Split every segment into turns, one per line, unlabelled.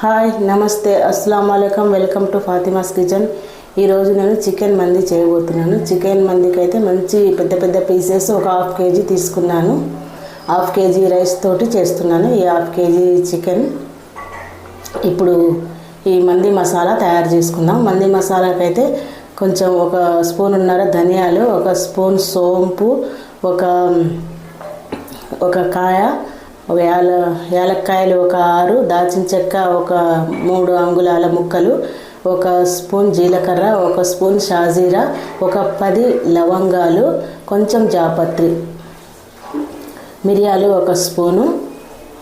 Hi నమస్తే అస్సలం అయికం వెల్కమ్ టు ఫాతిమాస్ కిచెన్. ఈరోజు నేను చికెన్ మంది చేయబోతున్నాను. చికెన్ మందికి అయితే మంచి పెద్ద పెద్ద పీసెస్ ఒక హాఫ్ కేజీ తీసుకున్నాను. హాఫ్ కేజీ రైస్ తోటి చేస్తున్నాను. ఈ హాఫ్ కేజీ చికెన్. ఇప్పుడు ఈ మంది మసాలా తయారు చేసుకుందాం. మంది మసాలాకైతే కొంచెం ఒక స్పూన్ ఉన్నర ధనియాలు ఒక స్పూన్ సోంపు ఒక ఒక కాయ యాల యాలక్కాయలు ఒక ఆరు దాచిన చెక్క ఒక మూడు అంగుళాల ముక్కలు ఒక స్పూన్ జీలకర్ర ఒక స్పూన్ షాజీరా ఒక పది లవంగాలు కొంచెం జాపత్రి. మిరియాలు ఒక స్పూను.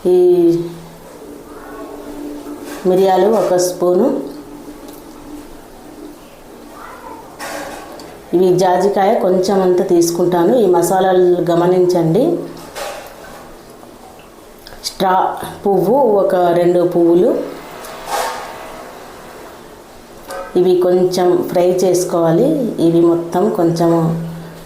ఈ మిరియాలు ఒక స్పూను. ఇవి జాజికాయ కొంచెం అంత తీసుకుంటాను. ఈ మసాలాలు గమనించండి. స్ట్రా పువ్వు ఒక రెండు పువ్వులు. ఇవి కొంచెం ఫ్రై చేసుకోవాలి. ఇవి మొత్తం కొంచెం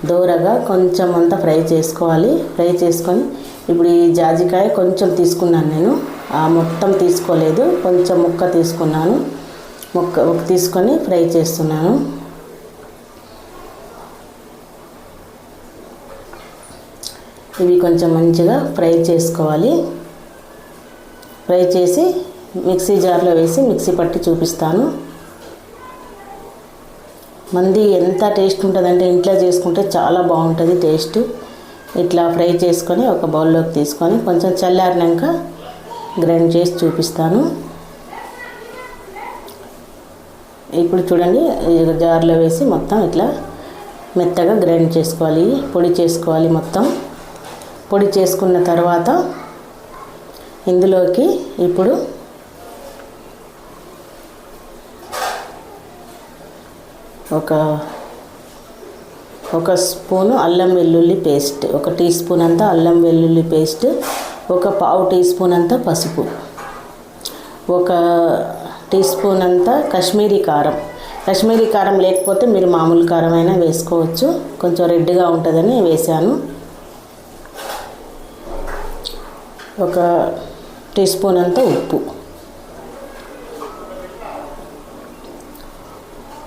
దూరగా కొంచెం అంతా ఫ్రై చేసుకోవాలి. ఫ్రై చేసుకొని ఇప్పుడు ఈ జాజికాయ కొంచెం తీసుకున్నాను నేను. ఆ మొత్తం తీసుకోలేదు. కొంచెం ముక్క తీసుకున్నాను. ముక్క తీసుకొని ఫ్రై చేస్తున్నాను. ఇవి కొంచెం మంచిగా ఫ్రై చేసుకోవాలి. ఫ్రై చేసి మిక్సీ జార్లో వేసి మిక్సీ పట్టి చూపిస్తాను. మంది ఎంత టేస్ట్ ఉంటుందంటే ఇంట్లో చేసుకుంటే చాలా బాగుంటుంది టేస్ట్. ఇట్లా ఫ్రై చేసుకొని ఒక బౌల్లోకి తీసుకొని కొంచెం చల్లారినాక గ్రైండ్ చేసి చూపిస్తాను. ఇప్పుడు చూడండి జార్లో వేసి మొత్తం ఇట్లా మెత్తగా గ్రైండ్ చేసుకోవాలి పొడి చేసుకోవాలి మొత్తం. పొడి చేసుకున్న తర్వాత ఇందులోకి ఇప్పుడు ఒక ఒక స్పూను అల్లం వెల్లుల్లి పేస్ట్ ఒక టీ స్పూన్ అంతా అల్లం వెల్లుల్లి పేస్ట్ ఒక పావు టీ స్పూన్ అంతా పసుపు ఒక టీ స్పూన్ అంతా కాశ్మీరీ కారం. కాశ్మీరీ కారం లేకపోతే మీరు మామూలు కారం అయినా వేసుకోవచ్చు. కొంచెం రెడ్గా ఉంటుందని వేసాను ఒక టీ స్పూన్ అంత ఉప్పు.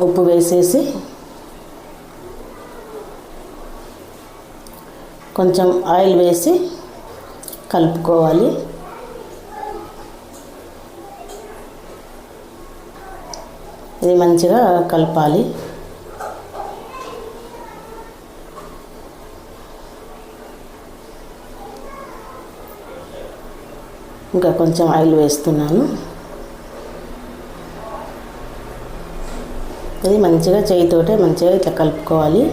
ఉప్పు వేసేసి కొంచెం ఆయిల్ వేసి కలుపుకోవాలి. ఇది మంచిగా కలపాలి. ఇంకా కొంచెం ఆయిల్ వేస్తున్నాను. ఇది మంచిగా చేయితోటే మంచిగా ఇట్లా కలుపుకోవాలి.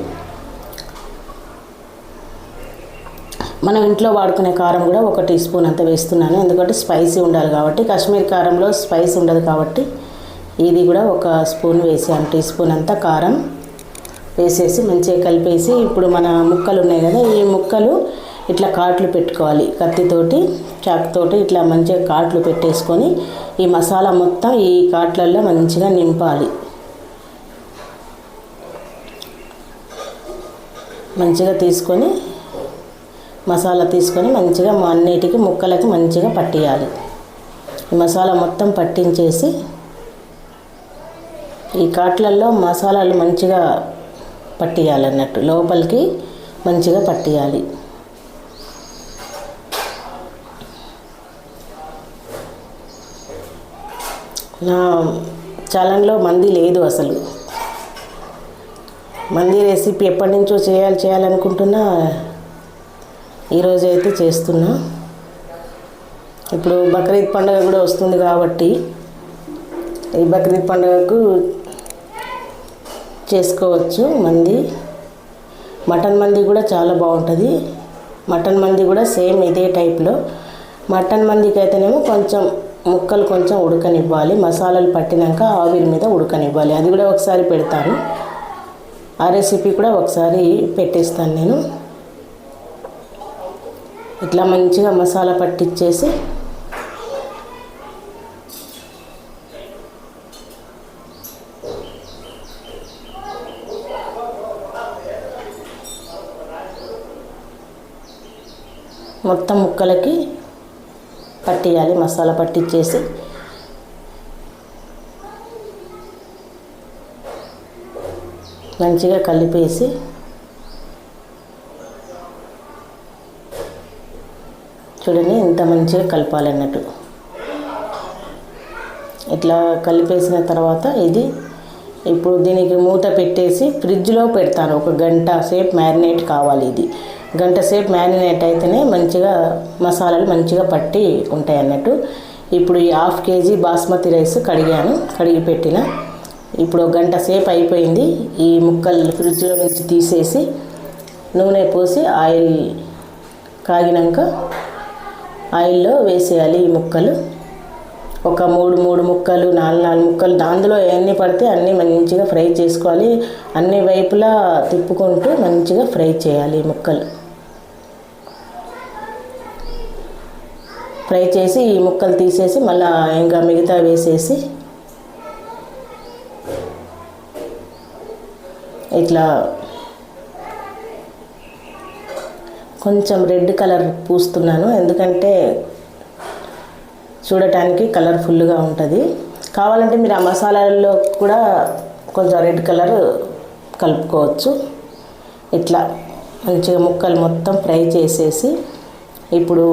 మనం ఇంట్లో వాడుకునే కారం కూడా ఒక టీ స్పూన్ అంత వేస్తున్నాను. ఎందుకంటే స్పైసీ ఉండాలి కాబట్టి కాశ్మీర్ కారంలో స్పైస్ ఉండదు కాబట్టి ఇది కూడా ఒక స్పూన్ వేసాను టీ స్పూన్ అంతా కారం వేసేసి మంచిగా కలిపేసి ఇప్పుడు మన ముక్కలు ఉన్నాయి కదా ఈ ముక్కలు ఇట్లా కాట్లు పెట్టుకోవాలి. కత్తితోటి చాకుతోటి ఇట్లా మంచిగా కాట్లు పెట్టేసుకొని ఈ మసాలా మొత్తం ఈ కాట్లల్లో మంచిగా నింపాలి. మంచిగా తీసుకొని మసాలా తీసుకొని మంచిగా అన్నిటికీ ముక్కలకి మంచిగా పట్టియాలి. ఈ మసాలా మొత్తం పట్టించేసి ఈ కాట్లల్లో మసాలాలు మంచిగా పట్టియాలన్నట్టు లోపలికి మంచిగా పట్టియాలి. నా ఛానల్లో మంది లేదు అసలు. మంది రెసిపీ ఎప్పటి నుంచో చేయాలి చేయాలనుకుంటున్నా ఈరోజు అయితే చేస్తున్నా. ఇప్పుడు బక్రీద్ పండుగ కూడా వస్తుంది కాబట్టి ఈ బక్రీద్ పండుగకు చేసుకోవచ్చు మంది. మటన్ మంది కూడా చాలా బాగుంటుంది. మటన్ మంది కూడా సేమ్ ఇదే టైప్లో. మటన్ మందికి అయితేనేమో కొంచెం ముక్కలు కొంచెం ఉడకనివ్వాలి. మసాలాలు పట్టినాక ఆవిరి మీద ఉడకనివ్వాలి. అది కూడా ఒకసారి పెడతాను. ఆ రెసిపీ కూడా ఒకసారి పెట్టేస్తాను నేను. ఇట్లా మంచిగా మసాలా పట్టించేసి మొత్తం ముక్కలకి పట్టియాలి మసాలా పట్టించేసి మంచిగా కలిపేసి చూడండి ఇంత మంచిగా కలపాలన్నట్టు ఇట్లా కలిపేసిన తర్వాత ఇది ఇప్పుడు దీనికి మూత పెట్టేసి ఫ్రిడ్జ్లో పెడతాను. ఒక గంట సేపు మ్యారినేట్ కావాలి ఇది. గంట సేపు మ్యారినేట్ అయితేనే మంచిగా మసాలాలు మంచిగా పట్టి ఉంటాయి అన్నట్టు. ఇప్పుడు ఈ హాఫ్ కేజీ బాస్మతి రైస్ కడిగాను. కడిగి పెట్టిన. ఇప్పుడు గంట సేపు అయిపోయింది. ఈ ముక్కలు ఫ్రిడ్జ్లో నుంచి తీసేసి నూనె పోసి ఆయిల్ కాగినాక ఆయిల్లో వేసేయాలి ఈ ముక్కలు. ఒక మూడు మూడు ముక్కలు నాలుగు నాలుగు ముక్కలు దాంట్లో ఎన్ని పడితే అన్నీ మంచిగా ఫ్రై చేసుకోవాలి. అన్ని వైపులా తిప్పుకుంటూ మంచిగా ఫ్రై చేయాలి ఈ ముక్కలు. ఫ్రై చేసి ఈ ముక్కలు తీసేసి మళ్ళీ ఇంకా మిగతా వేసేసి ఇట్లా కొంచెం రెడ్ కలర్ పూస్తున్నాను. ఎందుకంటే చూడటానికి కలర్ఫుల్గా ఉంటుంది. కావాలంటే మీరు ఆ మసాలాల్లో కూడా కొంచెం రెడ్ కలర్ కలుపుకోవచ్చు. ఇట్లా మంచిగా ముక్కలు మొత్తం ఫ్రై చేసేసి ఇప్పుడు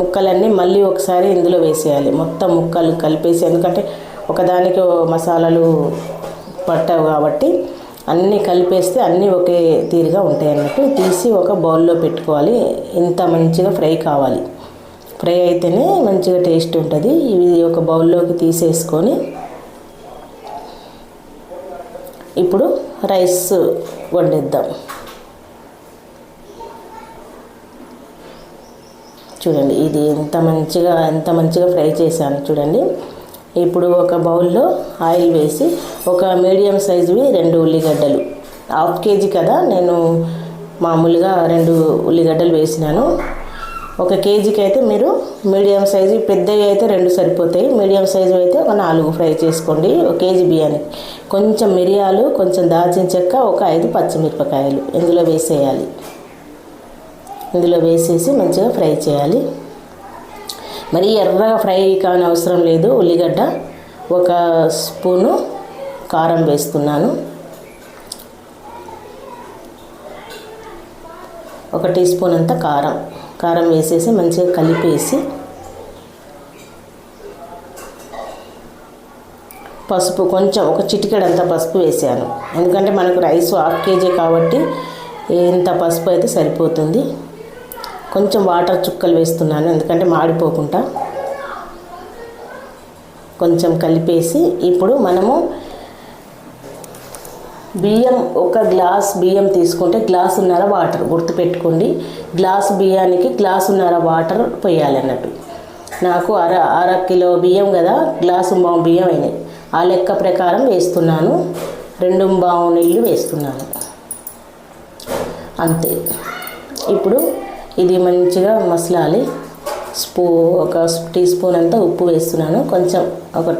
ముక్కలన్నీ మళ్ళీ ఒకసారి ఇందులో వేసేయాలి. మొత్తం ముక్కలు కలిపేసి ఎందుకంటే ఒకదానికి మసాలాలు పట్టవు కాబట్టి అన్నీ కలిపేస్తే అన్నీ ఒకే తీరుగా ఉంటాయి అన్నట్టు తీసి ఒక బౌల్లో పెట్టుకోవాలి. ఇంత మంచిగా ఫ్రై కావాలి. ఫ్రై అయితేనే మంచిగా టేస్ట్ ఉంటుంది. ఇవి ఒక బౌల్లోకి తీసేసుకొని ఇప్పుడు రైస్ వండిద్దాం. చూడండి ఇది ఎంత మంచిగా ఎంత మంచిగా ఫ్రై చేశాను చూడండి. ఇప్పుడు ఒక బౌల్లో ఆయిల్ వేసి ఒక మీడియం సైజువి రెండు ఉల్లిగడ్డలు. హాఫ్ కేజీ కదా నేను మామూలుగా రెండు ఉల్లిగడ్డలు వేసినాను. ఒక కేజీకి అయితే మీరు మీడియం సైజు పెద్దవి అయితే రెండు సరిపోతాయి. మీడియం సైజు అయితే ఒక నాలుగు ఫ్రై చేసుకోండి ఒక కేజీ బియ్యానికి కొంచెం మిరియాలు కొంచెం దాల్చిన చెక్క ఒక ఐదు పచ్చిమిరపకాయలు. ఇందులో వేసేయాలి. ఇందులో వేసేసి మంచిగా ఫ్రై చేయాలి. మరి ఎర్రగా ఫ్రై కాని అవసరం లేదు. ఉల్లిగడ్డ ఒక స్పూను కారం వేస్తున్నాను. ఒక టీ స్పూన్ అంత కారం. కారం వేసేసి మంచిగా కలిపేసి పసుపు కొంచెం ఒక చిటికెడంత పసుపు వేసాను. ఎందుకంటే మనకు రైస్ హాఫ్ కేజీ కాబట్టి ఇంత పసుపు అయితే సరిపోతుంది. కొంచెం వాటర్ చుక్కలు వేస్తున్నాను ఎందుకంటే మాడిపోకుండా. కొంచెం కలిపేసి ఇప్పుడు మనము బియ్యం ఒక గ్లాస్ బియ్యం తీసుకుంటే గ్లాసున్నర వాటర్ గుర్తుపెట్టుకోండి. గ్లాస్ బియ్యానికి గ్లాసున్నర వాటర్ పోయాలి అన్నట్టు నాకు అర అర కిలో బియ్యం కదా గ్లాసు బావు బియ్యం అయినాయి. ఆ లెక్క ప్రకారం వేస్తున్నాను. రెండు బావు నీళ్ళు వేస్తున్నాను. అంతే. ఇప్పుడు ఇది మంచిగా మసలాలి. స్పూ ఒక టీ స్పూన్ అంతా ఉప్పు వేస్తున్నాను. కొంచెం ఒక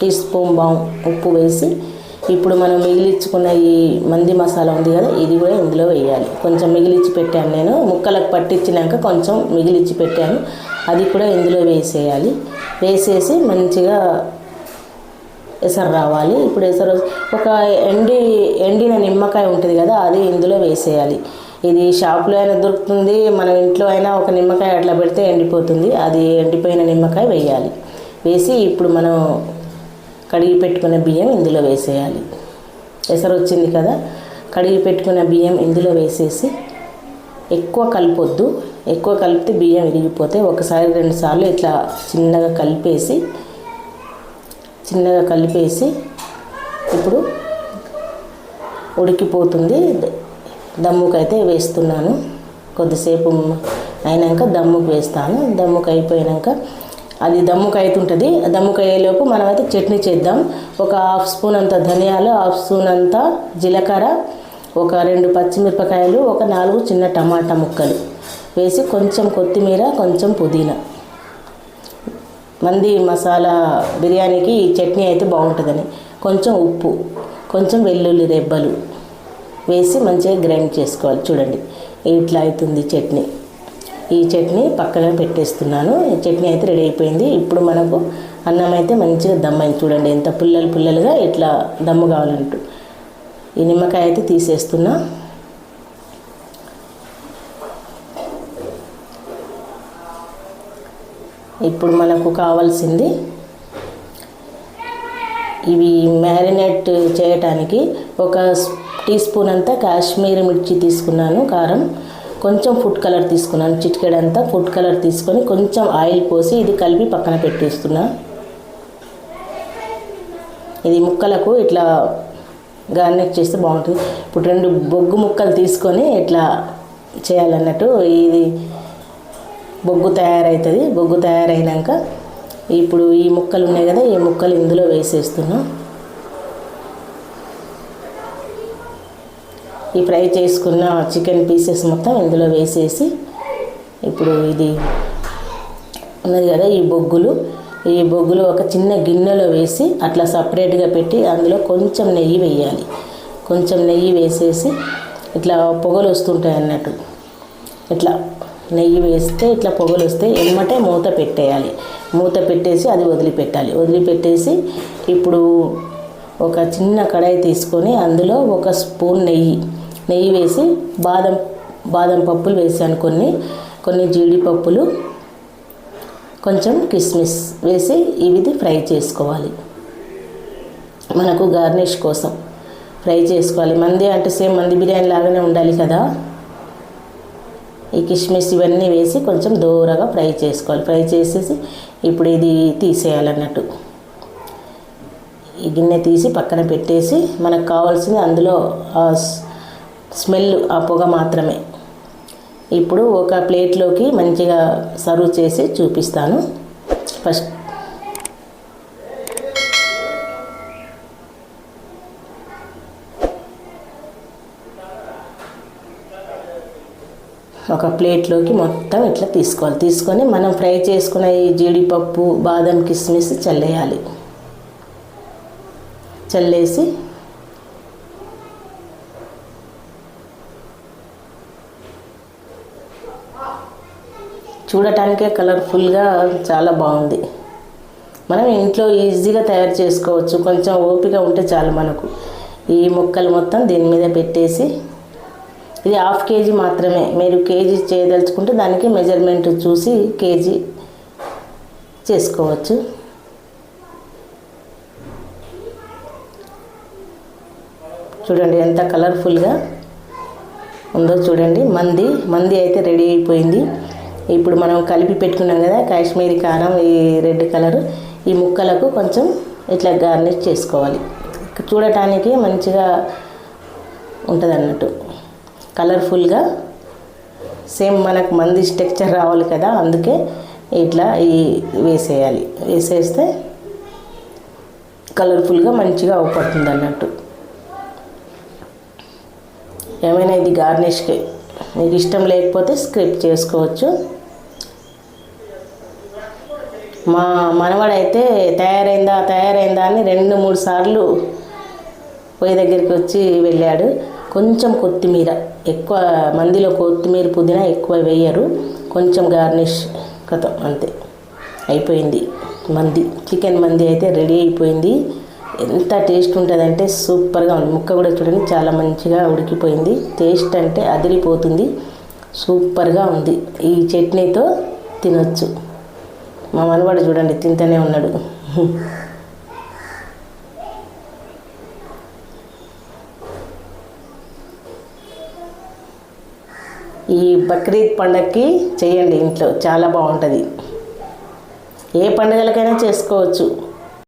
టీ స్పూన్ బా ఉప్పు వేసి ఇప్పుడు మనం మిగిలించుకున్న ఈ మంది మసాలా ఉంది కదా ఇది కూడా ఇందులో వేయాలి. కొంచెం మిగిలిచ్చి పెట్టాను నేను. ముక్కలకు పట్టించినాక కొంచెం మిగిలిచ్చి పెట్టాను. అది కూడా ఇందులో వేసేయాలి. వేసేసి మంచిగా ఎసరు రావాలి. ఇప్పుడు ఎసరు ఒక ఎండి ఎండిన నిమ్మకాయ ఉంటుంది కదా అది ఇందులో వేసేయాలి. ఇది షాప్లో అయినా దొరుకుతుంది మన ఇంట్లో అయినా ఒక నిమ్మకాయ అట్లా పెడితే ఎండిపోతుంది. అది ఎండిపోయిన నిమ్మకాయ వేయాలి. వేసి ఇప్పుడు మనం కడిగి పెట్టుకున్న బియ్యం ఇందులో వేసేయాలి. ఎసరు వచ్చింది కదా కడిగి పెట్టుకున్న బియ్యం ఇందులో వేసేసి ఎక్కువ కలపొద్దు. ఎక్కువ కలిపితే బియ్యం విరిగిపోతే ఒకసారి రెండు సార్లు ఇట్లా చిన్నగా కలిపేసి చిన్నగా కలిపేసి ఇప్పుడు ఉడికిపోతుంది. దమ్ముకైతే వేస్తున్నాను. కొద్దిసేపు అయినాక దమ్ముకు వేస్తాను. దమ్ముకు అయిపోయాక అది దమ్ముకు అవుతుంటుంది దమ్ముకు అయ్యేలోపు మనమైతే చట్నీ చేద్దాం. ఒక హాఫ్ స్పూన్ అంత ధనియాలు హాఫ్ స్పూన్ అంత జీలకర్ర ఒక రెండు పచ్చిమిరపకాయలు ఒక నాలుగు చిన్న టమాటా ముక్కలు వేసి కొంచెం కొత్తిమీర కొంచెం పుదీనా. మంది మసాలా బిర్యానీకి ఈ చట్నీ అయితే బాగుంటుందని. కొంచెం ఉప్పు కొంచెం వెల్లుల్లి రెబ్బలు వేసి మంచిగా గ్రైండ్ చేసుకోవాలి. చూడండి ఇట్లా అవుతుంది చట్నీ. ఈ చట్నీ పక్కన పెట్టేస్తున్నాను. ఈ చట్నీ అయితే రెడీ అయిపోయింది. ఇప్పుడు మనకు అన్నం అయితే మంచిగా దమ్మైంది. చూడండి ఎంత పుల్లలు పుల్లలుగా ఇట్లా దమ్ము కావాలంటూ. ఈ నిమ్మకాయ అయితే తీసేస్తున్నా. ఇప్పుడు మనకు కావాల్సింది ఇవి మ్యారినేట్ చేయటానికి ఒక టీ స్పూన్ అంతా కాశ్మీరీ మిర్చి తీసుకున్నాను కారం కొంచెం ఫుడ్ కలర్ తీసుకున్నాను చిటికెడంతా ఫుడ్ కలర్ తీసుకొని కొంచెం ఆయిల్ పోసి ఇది కలిపి పక్కన పెట్టేస్తున్నా. ఇది ముక్కలకు ఇట్లా గార్నిక్ చేస్తే బాగుంటుంది. ఇప్పుడు రెండు బొగ్గు ముక్కలు తీసుకొని ఇట్లా చేయాలన్నట్టు ఇది బొగ్గు తయారవుతుంది బొగ్గు తయారైనాక ఇప్పుడు ఈ ముక్కలు ఉన్నాయి కదా ఈ ముక్కలు ఇందులో వేసేస్తున్నాను ఈ ఫ్రై చేసుకున్న చికెన్ పీసెస్ మొత్తం ఇందులో వేసేసి ఇప్పుడు ఇది ఉన్నది కదా ఈ బొగ్గులు. ఈ బొగ్గులు ఒక చిన్న గిన్నెలో వేసి అట్లా సపరేట్గా పెట్టి అందులో కొంచెం నెయ్యి వేయాలి. కొంచెం నెయ్యి వేసేసి ఇట్లా పొగలు వస్తుంటాయి అన్నట్టు. ఇట్లా నెయ్యి వేస్తే ఇట్లా పొగలు వస్తే ఎమ్మటే మూత పెట్టేయాలి. మూత పెట్టేసి అది వదిలిపెట్టాలి. వదిలిపెట్టేసి ఇప్పుడు ఒక చిన్న కడాయి తీసుకొని అందులో ఒక స్పూన్ నెయ్యి నెయ్యి వేసి బాదం బాదం పప్పులు వేసాను కొన్ని కొన్ని జీడిపప్పులు. కొంచెం కిస్మిస్ వేసి ఇవి ఫ్రై చేసుకోవాలి. మనకు గార్నిష్ కోసం ఫ్రై చేసుకోవాలి. మంది అంటే సేమ్ మంది బిర్యానీ లాగానే ఉండాలి కదా. ఈ కిస్మిస్ ఇవన్నీ వేసి కొంచెం దూరగా ఫ్రై చేసుకోవాలి. ఫ్రై చేసేసి ఇప్పుడు ఇది తీసేయాలన్నట్టు. ఈ గిన్నె తీసి పక్కన పెట్టేసి మనకు కావాల్సింది అందులో స్మెల్ ఆ పొగ మాత్రమే. ఇప్పుడు ఒక ప్లేట్లోకి మంచిగా సర్వ్ చేసి చూపిస్తాను. ఫస్ట్ ఒక ప్లేట్లోకి మొత్తం ఇట్లా తీసుకోవాలి. తీసుకొని మనం ఫ్రై చేసుకున్న ఈ జీడిపప్పు బాదం కిస్మిస్ చల్లేయాలి. చల్లేసి చూడటానికే కలర్ఫుల్గా చాలా బాగుంది. మనం ఇంట్లో ఈజీగా తయారు చేసుకోవచ్చు. కొంచెం ఓపిక ఉంటే చాలు మనకు. ఈ ముక్కలు మొత్తం దీని మీద పెట్టేసి ఇది హాఫ్ కేజీ మాత్రమే. మీరు కేజీ చేయదలుచుకుంటే దానికి మెజర్మెంట్ చూసి కేజీ చేసుకోవచ్చు. చూడండి ఎంత కలర్ఫుల్గా ఉందో చూడండి. మంది మంది అయితే రెడీ అయిపోయింది. ఇప్పుడు మనం కలిపి పెట్టుకున్నాం కదా కాశ్మీరీ కారం ఈ రెడ్ కలర్. ఈ ముక్కలకు కొంచెం ఇట్లా గార్నిష్ చేసుకోవాలి. చూడటానికి మంచిగా ఉంటుంది అన్నట్టు కలర్ఫుల్గా సేమ్ మనకు మంది స్ట్రక్చర్ రావాలి కదా అందుకే ఇట్లా ఈ వేసేయాలి. వేసేస్తే కలర్ఫుల్గా మంచిగా అవపడుతుంది అన్నట్టు ఏమైనా ఇది గార్నిష్కి. మీకు ఇష్టం లేకపోతే స్క్రిప్ చేసుకోవచ్చు. మా మనవాడైతే తయారైందా తయారైందా అని రెండు మూడు సార్లు పొయ్యి దగ్గరికి వచ్చి వెళ్ళాడు. కొంచెం కొత్తిమీర ఎక్కువ మందిలో కొత్తిమీర పుదీనా ఎక్కువ వేయరు. కొంచెం గార్నిష్ కథం అంతే. అయిపోయింది మంది. చికెన్ మంది అయితే రెడీ అయిపోయింది. ఎంత టేస్ట్ ఉంటుందంటే సూపర్గా ఉంది. ముక్క కూడా చూడండి చాలా మంచిగా ఉడికిపోయింది. టేస్ట్ అంటే అదిరిపోతుంది. సూపర్గా ఉంది. ఈ చట్నీతో తినొచ్చు. మా మనవాడు చూడండి తింటూనే ఉన్నాడు. ఈ బక్రీద్ పండగకి చేయండి ఇంట్లో చాలా బాగుంటుంది. ఏ పండుగలకైనా చేసుకోవచ్చు.